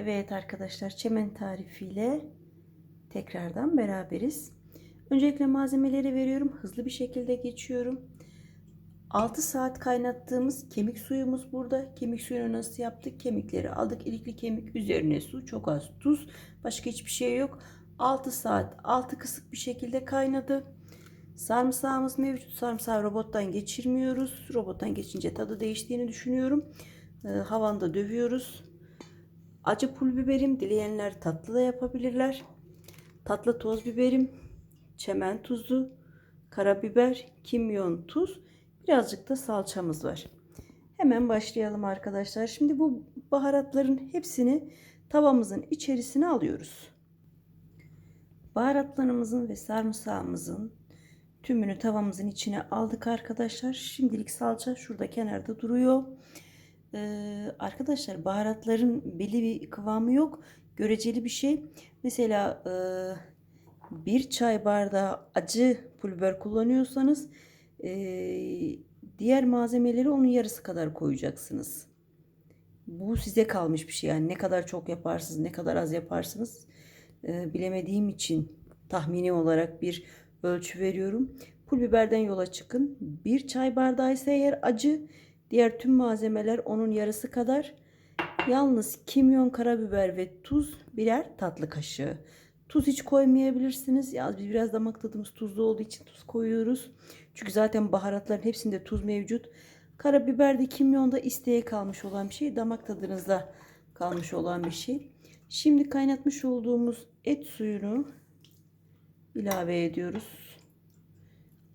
Evet arkadaşlar çemen tarifiyle tekrardan beraberiz. Öncelikle malzemeleri veriyorum. Hızlı bir şekilde geçiyorum. 6 saat kaynattığımız kemik suyumuz burada. Kemik suyunu nasıl yaptık? Kemikleri aldık. İlikli kemik üzerine su, çok az tuz. Başka hiçbir şey yok. 6 saat altı kısık bir şekilde kaynadı. Sarımsağımız mevcut. Sarımsağı robottan geçirmiyoruz. Robottan geçince tadı değiştiğini düşünüyorum. Ee, havanda dövüyoruz. Acı pul biberim. Dileyenler tatlı da yapabilirler. Tatlı toz biberim. Çemen tuzu. Karabiber. Kimyon, tuz. Birazcık da salçamız var. Hemen başlayalım arkadaşlar. Şimdi bu baharatların hepsini tavamızın içerisine alıyoruz. Baharatlarımızın ve sarımsağımızın tümünü tavamızın içine aldık arkadaşlar. Şimdilik salça şurada kenarda duruyor. Ee, arkadaşlar baharatların belli bir kıvamı yok. Göreceli bir şey. Mesela e, bir çay bardağı acı pul kullanıyorsanız e, diğer malzemeleri onun yarısı kadar koyacaksınız. Bu size kalmış bir şey. Yani ne kadar çok yaparsınız, ne kadar az yaparsınız e, bilemediğim için tahmini olarak bir ölçü veriyorum. Pul biberden yola çıkın. Bir çay bardağı ise eğer acı, diğer tüm malzemeler onun yarısı kadar. Yalnız kimyon, karabiber ve tuz birer tatlı kaşığı. Tuz hiç koymayabilirsiniz. Ya biz biraz damak tadımız tuzlu olduğu için tuz koyuyoruz. Çünkü zaten baharatların hepsinde tuz mevcut. Karabiber de kimyon da isteğe kalmış olan bir şey. Damak tadınızda kalmış olan bir şey. Şimdi kaynatmış olduğumuz et suyunu ilave ediyoruz.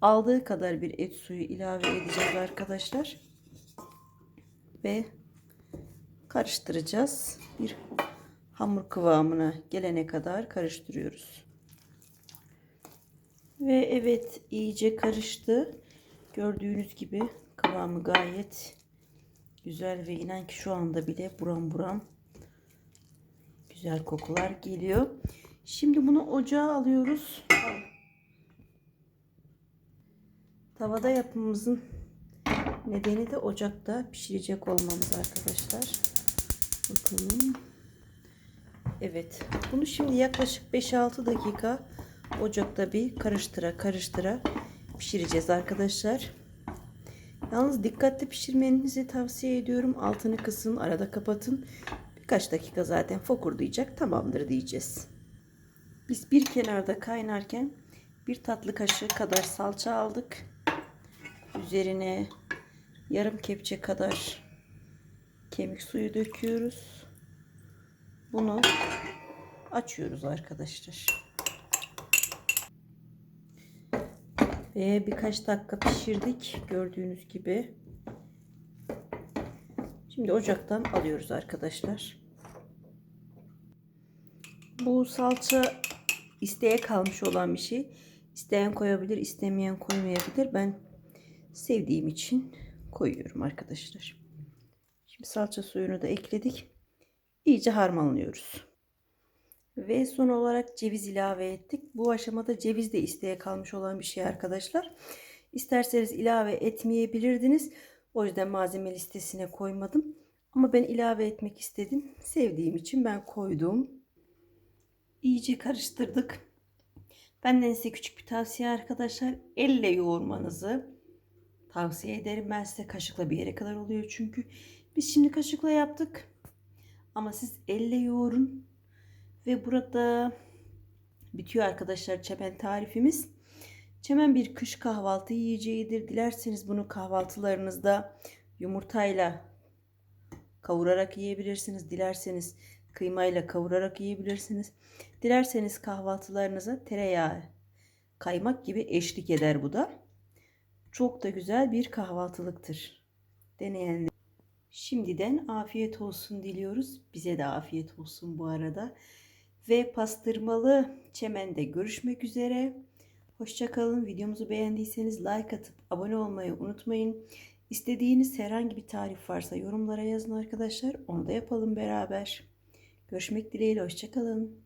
Aldığı kadar bir et suyu ilave edeceğiz arkadaşlar. Ve karıştıracağız. Bir hamur kıvamına gelene kadar karıştırıyoruz. Ve evet iyice karıştı. Gördüğünüz gibi kıvamı gayet güzel ve inan ki şu anda bile buram buram güzel kokular geliyor. Şimdi bunu ocağa alıyoruz. Tavada yapımımızın nedeni de ocakta pişirecek olmamız arkadaşlar. Bakalım. Evet. Bunu şimdi yaklaşık 5-6 dakika ocakta bir karıştıra karıştıra pişireceğiz arkadaşlar. Yalnız dikkatli pişirmenizi tavsiye ediyorum. Altını kısın, arada kapatın. Birkaç dakika zaten fokurdayacak. Tamamdır diyeceğiz. Biz bir kenarda kaynarken bir tatlı kaşığı kadar salça aldık. Üzerine yarım kepçe kadar kemik suyu döküyoruz. Bunu açıyoruz arkadaşlar. Ve birkaç dakika pişirdik gördüğünüz gibi. Şimdi ocaktan alıyoruz arkadaşlar. Bu salça isteğe kalmış olan bir şey. İsteyen koyabilir, istemeyen koymayabilir. Ben sevdiğim için koyuyorum arkadaşlar. Şimdi salça suyunu da ekledik. İyice harmanlıyoruz. Ve son olarak ceviz ilave ettik. Bu aşamada ceviz de isteğe kalmış olan bir şey arkadaşlar. İsterseniz ilave etmeyebilirdiniz. O yüzden malzeme listesine koymadım. Ama ben ilave etmek istedim. Sevdiğim için ben koydum. İyice karıştırdık. Benden size küçük bir tavsiye arkadaşlar. Elle yoğurmanızı tavsiye ederim. Ben size kaşıkla bir yere kadar oluyor çünkü. Biz şimdi kaşıkla yaptık. Ama siz elle yoğurun. Ve burada bitiyor arkadaşlar çemen tarifimiz. Çemen bir kış kahvaltı yiyeceğidir. Dilerseniz bunu kahvaltılarınızda yumurtayla kavurarak yiyebilirsiniz. Dilerseniz kıymayla kavurarak yiyebilirsiniz. Dilerseniz kahvaltılarınıza tereyağı, kaymak gibi eşlik eder bu da. Çok da güzel bir kahvaltılıktır. Deneyenler. Şimdiden afiyet olsun diliyoruz. Bize de afiyet olsun bu arada. Ve pastırmalı çemende görüşmek üzere. Hoşçakalın. Videomuzu beğendiyseniz like atıp abone olmayı unutmayın. İstediğiniz herhangi bir tarif varsa yorumlara yazın arkadaşlar. Onu da yapalım beraber. Görüşmek dileğiyle. Hoşçakalın.